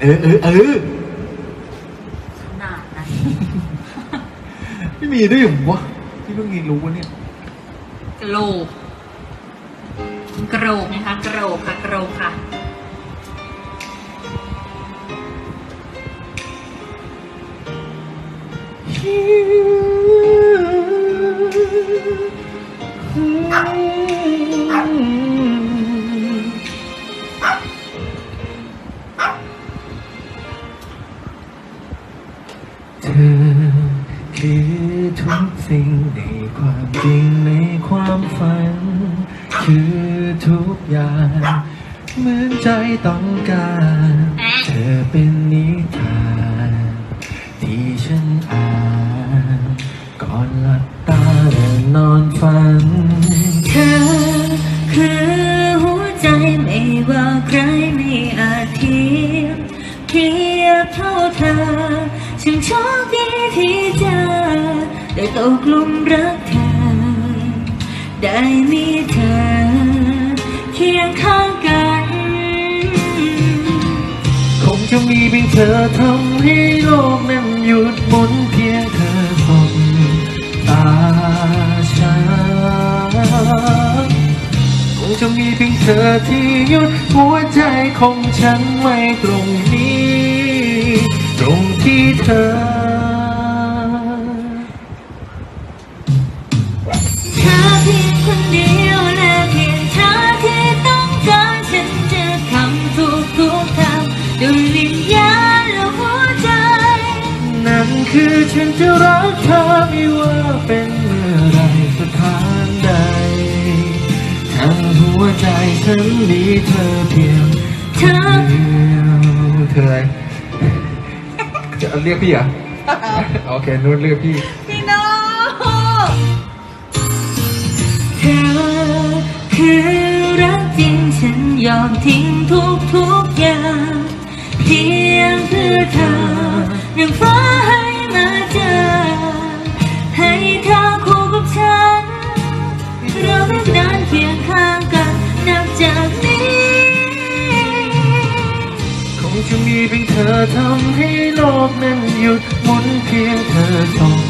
เออเออเออขนาดนั้นไม่มีด้วยเหรอวะที่เพิ่งรู้วะเนี่ยกระโหลกกระโหลกนะคะกระโหลกค่ะกระโหลกค่ะเธ คือทุกสิ่งในความจริงในความฝัน คือทุกอย่างเหมือนใจต้องการ เธอเป็นนิทาน ที่ฉันอ่านก่อนหลับตาและนอนฝัน เธอคือหัวใจไม่ว่าใครไม่อาจเทียบเทียบเท่าเธอ ฉันโชคดีที่เจอได้ตกหลุมรักเธอ ได้มีเธอ เคียงข้างกัน คงจะมีเพียงเธอทำให้โลกนั้นหยุดหมุนเพียงเธอส่องตาฉันคงจะมีเพียงเธอที่หยุดหัวใจของฉันไว้ตรงนี้ ที่เธอ เธอเพียงคนเดียวและเพียงเธอที่ต้องการฉันจะทำทุกทุกๆทางด้วยวิญญาณและหัวใจ นั่นคือฉันจะรักเธอไม่ว่าเป็นเมื่อไรสถานใดทั้งหัวใจฉันมีเธอเพียงเธอเดียวเธอ จะเรียกพี่เหรอะโอเคนู้นเรียกพี่ พี่โนเธอคือรักจริงฉันยอมทิ้งทุกทุกๆอย่าง เพียงเพื่อเธอยังฟ้าให้มา ทำให้โลกนั้นหยุดหมุนเพียงเธอส่ง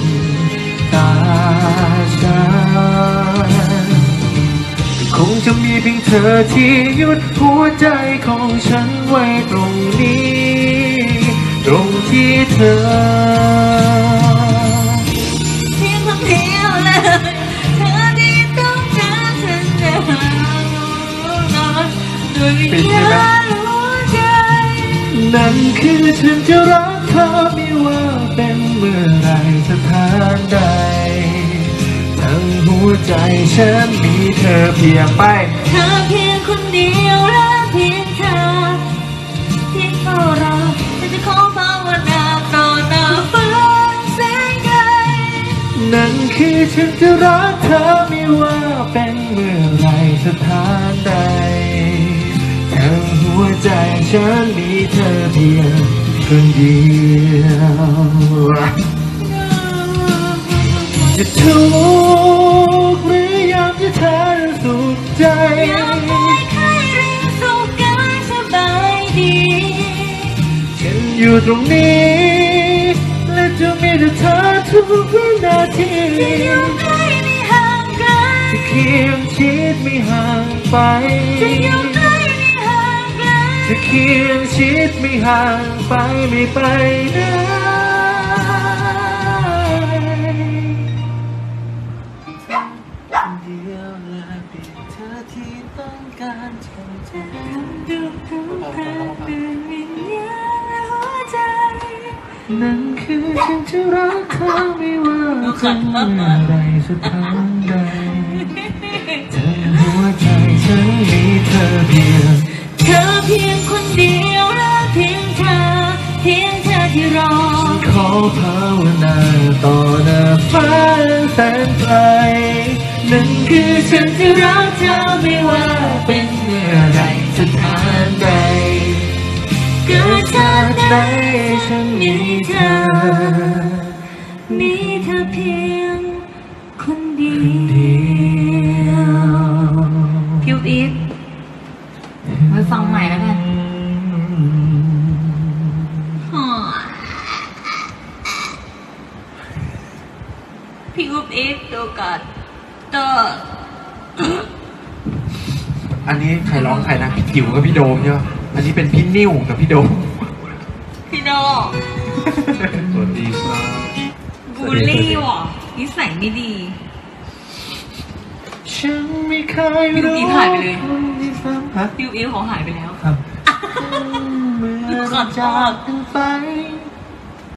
ตาฉันคงจะมีเพียงเธอที่หยุดหัวใจของฉันไว้ตรงนี้ ตรงที่เธอเพียงคนเดียวเลย เธอที่ต้องการฉันจะหานอนด้วยวิญญาณหัวใจ นั่นคือฉันจะรักเธอไม่ว่าเป็นเมื่อไรสถานใด ทั้งหัวใจฉันมีเธอเพียงไป เธอเพียงคนเดียวและเพียงเธอที่เฝ้ารอฉันจะขอภาวนาต่อหน้าฟ้าแสงไกลนั่นคือฉันจะรักเธอไม่ว่าเป็นเมื่อไรสถานใด ใจฉันมีเธอเพียงคนเดียวจะทุกข์หรือยามที่เธอสุขใจอยากให้ใครเรียนสุขกายสบายดี ฉันอยู่ตรงนี้ และจะมีแต่เธอทุกวินาทีจะอยู่ใกล้ไม่ห่างไกลจะเคียงชิดไม่ห่างไปจะอยู่ จะเคียงชิดไม่ห่างไปไม่ไปไหนเดียวและเพียงเธอที่ต้องการฉันจะทำดูทุกทางด้วยวิญญาณและหัวใจ นั่นคือฉันจะรักเธอไม่ว่าเป็นเมื่อใดสถานใดทั้งหัวใจฉันมีเธอเพียง ธอเพียงคนเดียวและเพียงเธอ เพียงเธอที่รอ ขอภาวนาต่อหน้าฟ้าแสนไกลนั่นคือฉันจะรักเธอไม่ว่าเป็นเมื่อใดสถานใดเกิดชาติใดฉันมีเธอ มีเธอเพียง พี่อุ๊บอิ๊บดูก่อนต่ออันนี้ใครร้องใครนะพี่จิ๋วกับพี่โดมใช่ปะอันนี้เป็นพี่นิ่วกับพี่โดมพี่โนสวัสดีครับบูลลี่ว่ะนิสัยไม่ดีฉันไม่เคยพี่อุ๊บอิ๊บหายไปเลยคนที่ซ้ำฮะพี่อุ๊บอิ๊บเขาหายไปแล้วครับเมื่อจากกันไป